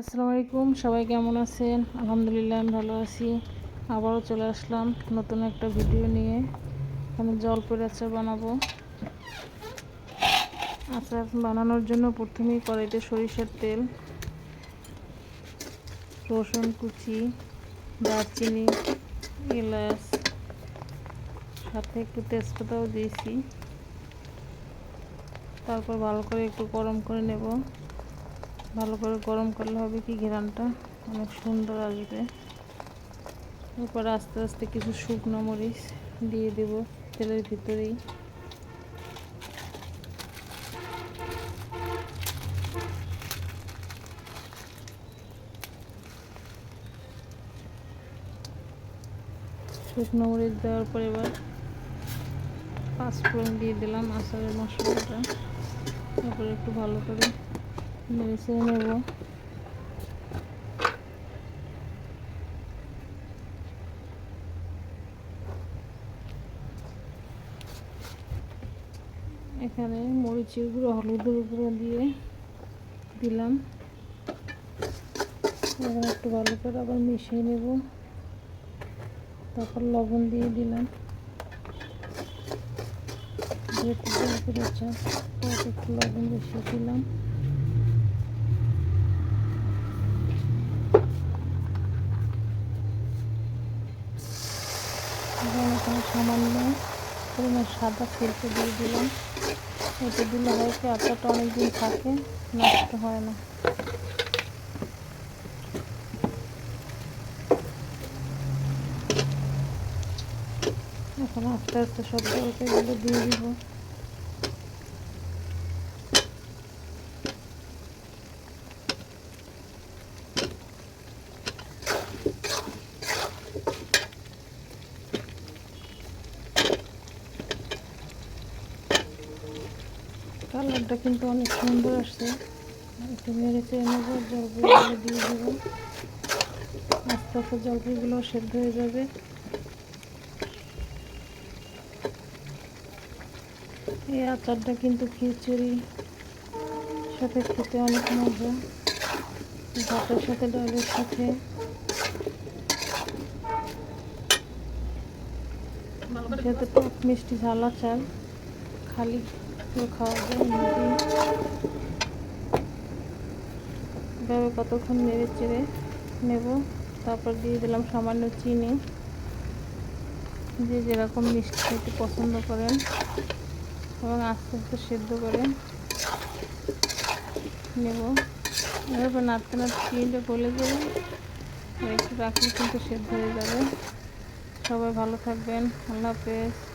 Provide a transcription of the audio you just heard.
আসসালামু আলাইকুম, সবাই কেমন আছেন? আলহামদুলিল্লাহ, আমি ভালো আছি। আবারও চলে আসলাম নতুন একটা ভিডিও নিয়ে। আমি জলপের আচার বানাবো। আচার বানানোর জন্য প্রথমেই কড়াইতে সরিষার তেল, রসুন কুচি, দারচিনি, এলাচ, সাথে একটু তেজপাতাও দিয়েছি। তারপর ভালো করে একটু গরম করে নেব। ভালো করে গরম করলে হবে কি ঘেরানটা? অনেক সুন্দর আসবে। এরপর আস্তে আস্তে কিছু শুকনো মরিচ দিয়ে দেব তেলের ভিতরেই। শুকনো মরিচ দেওয়ার পর এবার পাঁচফোড়ন দিয়ে দিলাম আচারের মশলাটা। তারপরে একটু ভালো করে নেড়ে নেব এখানে মরিচের গুঁড়ো হলুদের গুঁড়ো দিয়ে দিলাম। একটু ভালো করে আবার মিশিয়ে নেব। তারপর লবণ দিয়ে দিলাম। একটু লবণ বেশি দিলাম। এখানে সামান্য পরিমাণ সাদা ফেলতে দিয়ে দিলাম। এতে দিলে হয় কি আটাটা অনেকদিন থাকে, নষ্ট হয় না। এখন আস্তে আস্তে সব দিয়ে দিব। কালারটা কিন্তু অনেক সুন্দর আসছে। একটু নেড়ে চেয়ে নেব জলপাইগুলো দিয়ে দেবো। আস্তে আস্তে জলপাইগুলো সেদ্ধ হয়ে যাবে। এই আচারটা কিন্তু খিচুড়ি সাথে খেতে অনেক মজা। ভাতের সাথে, ডালের সাথে। যেহেতু টক মিষ্টি ঝাল আচার। খালি খাওয়া যায় কতক্ষণ নেড়ে চেড়ে নেব, তারপর দিয়ে দিলাম সামান্য চিনি। যে যেরকম মিষ্টি খেতে পছন্দ করেন এবং আস্তে আস্তে সেদ্ধ করে নেব। এভাবে নাড়তে নাড়তে চিনিটা গলে যাবে একটু রাখলে কিন্তু সেদ্ধ হয়ে যাবে। সবাই ভালো থাকবেন। আল্লাহ হাফেজ।